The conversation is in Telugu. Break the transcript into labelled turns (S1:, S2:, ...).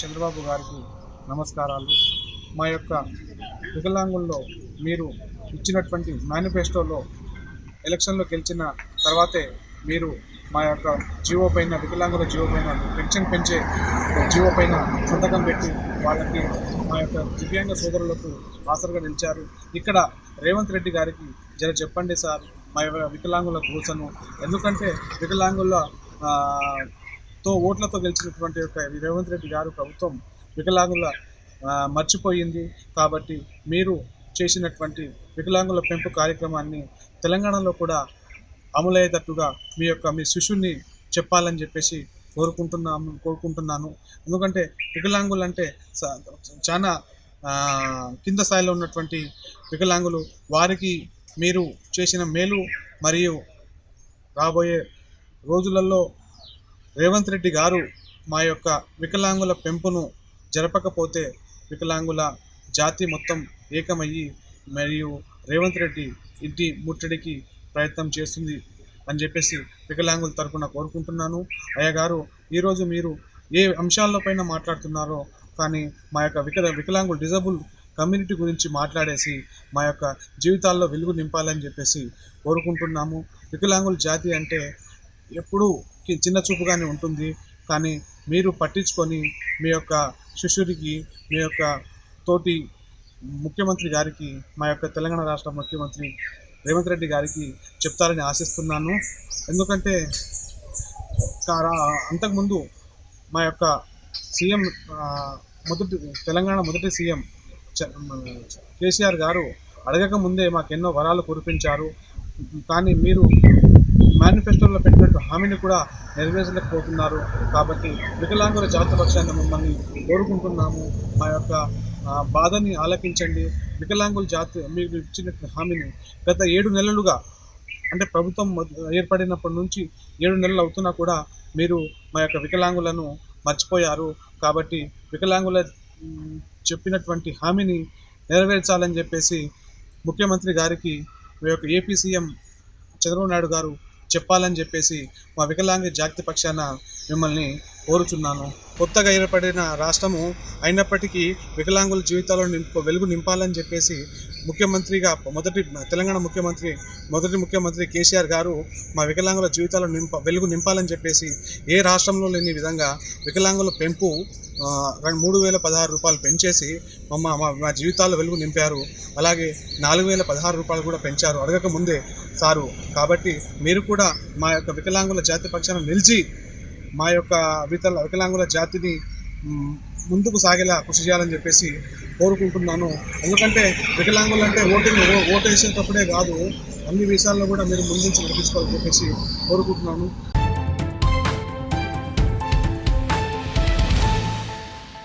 S1: చంద్రబాబు గారికి నమస్కారాలు. మా యొక్క వికలాంగుల్లో మీరు ఇచ్చినటువంటి మేనిఫెస్టోలో ఎలక్షన్లో గెలిచిన తర్వాతే మీరు మా యొక్క జీవో పైన వికలాంగుల జీవో పైన పెన్షన్ పెంచే జీవో పైన సంతకం పెట్టి వాళ్ళకి మా యొక్క దివ్యాంగ సోదరులకు ఆసరగా నిలిచారు. ఇక్కడ రేవంత్ రెడ్డి గారికి జర చెప్పండి సార్ మా యొక్క వికలాంగుల కోసను ఎందుకంటే వికలాంగుల తో ఓట్లతో గెలిచినటువంటి యొక్క రేవంత్ రెడ్డి గారు ప్రభుత్వం వికలాంగుల మర్చిపోయింది. కాబట్టి మీరు చేసినటువంటి వికలాంగుల పెంపు కార్యక్రమాన్ని తెలంగాణలో కూడా అమలయ్యేటట్టుగా మీ యొక్క మీ శిష్యుని చెప్పాలని చెప్పేసి కోరుకుంటున్నాము కోరుకుంటున్నాను. ఎందుకంటే వికలాంగులు అంటే చాలా కింద స్థాయిలో ఉన్నటువంటి వికలాంగులు వారికి మీరు చేసిన మేలు మరియు రాబోయే రోజులలో రేవంత్ రెడ్డి గారు మా యొక్క వికలాంగుల పెంపును జరపకపోతే వికలాంగుల జాతి మొత్తం ఏకమయ్యి మరియు రేవంత్ రెడ్డి ఇంటి ముట్టడికి ప్రయత్నం చేస్తుంది అని చెప్పేసి వికలాంగుల తరఫున కోరుకుంటున్నాను. అయ్యగారు ఈరోజు మీరు ఏ అంశాలపైన మాట్లాడుతున్నారో కానీ మా యొక్క వికల వికలాంగులు డిజబుల్ కమ్యూనిటీ గురించి మాట్లాడేసి మా యొక్క జీవితాల్లో వెలుగు నింపాలని చెప్పేసి కోరుకుంటున్నాము. వికలాంగుల జాతి అంటే ఎప్పుడూ చిన్న చూపుగానే ఉంటుంది. కానీ మీరు పట్టించుకొని మీ యొక్క శిష్యుడికి మీ యొక్క తోటి ముఖ్యమంత్రి గారికి మా యొక్క తెలంగాణ రాష్ట్ర ముఖ్యమంత్రి రేవంత్ రెడ్డి గారికి చెప్తారని ఆశిస్తున్నాను. ఎందుకంటే అంతకుముందు మా యొక్క సీఎం మొదటి తెలంగాణ మొదటి సీఎం కేసీఆర్ గారు అడగక ముందే మాకు ఎన్నో వరాలు కురిపించారు. కానీ మీరు మేనిఫెస్టోలో పెట్టినట్టు హామీని కూడా నెరవేర్చలేకపోతున్నారు కాబట్టి వికలాంగుల జాతి పక్షాన్ని కోరుకుంటున్నాము. మా యొక్క బాధని ఆలకించండి. వికలాంగుల జాతి మీకు ఇచ్చిన హామీని గత ఏడు నెలలుగా అంటే ప్రభుత్వం ఏర్పడినప్పటి నుంచి ఏడు నెలలు అవుతున్నా కూడా మీరు మా యొక్క వికలాంగులను మర్చిపోయారు. కాబట్టి వికలాంగుల చెప్పినటువంటి హామీని నెరవేర్చాలని చెప్పేసి ముఖ్యమంత్రి గారికి మీ యొక్క ఏపీ సీఎం చంద్రబాబు నాయుడు గారు చెప్పాలని చెప్పేసి మా వికలాంగ జాతి పక్షాన మిమ్మల్ని కోరుచున్నాను. కొత్తగా ఏర్పడిన రాష్ట్రము అయినప్పటికీ వికలాంగుల జీవితాల్లో నింపు వెలుగు నింపాలని చెప్పేసి ముఖ్యమంత్రిగా మొదటి తెలంగాణ ముఖ్యమంత్రి మొదటి ముఖ్యమంత్రి కేసీఆర్ గారు మా వికలాంగుల జీవితాలను నింప వెలుగు నింపాలని చెప్పేసి ఏ రాష్ట్రంలో లేని విధంగా వికలాంగుల పెంపు మూడు వేల పదహారు రూపాయలు పెంచేసి మమ్మ మా మా జీవితాల్లో వెలుగు నింపారు. అలాగే నాలుగు వేల పదహారు రూపాయలు కూడా పెంచారు. అడగక ముందే సారు. కాబట్టి మీరు కూడా మా యొక్క వికలాంగుల జాతి పక్షాన నిలిచి మా యొక్క వికలాంగుల జాతిని ముందుకు సాగేలా కృషి చేయాలని చెప్పేసి కోరుకుంటున్నాను. ఎందుకంటే వికలాంగులు అంటే ఓటింగ్ ఓటు వేసేటప్పుడే కాదు అన్ని విషయాల్లో కూడా మీరు ముందుంచి నడిపించుకోవాలని చెప్పేసి కోరుకుంటున్నాను.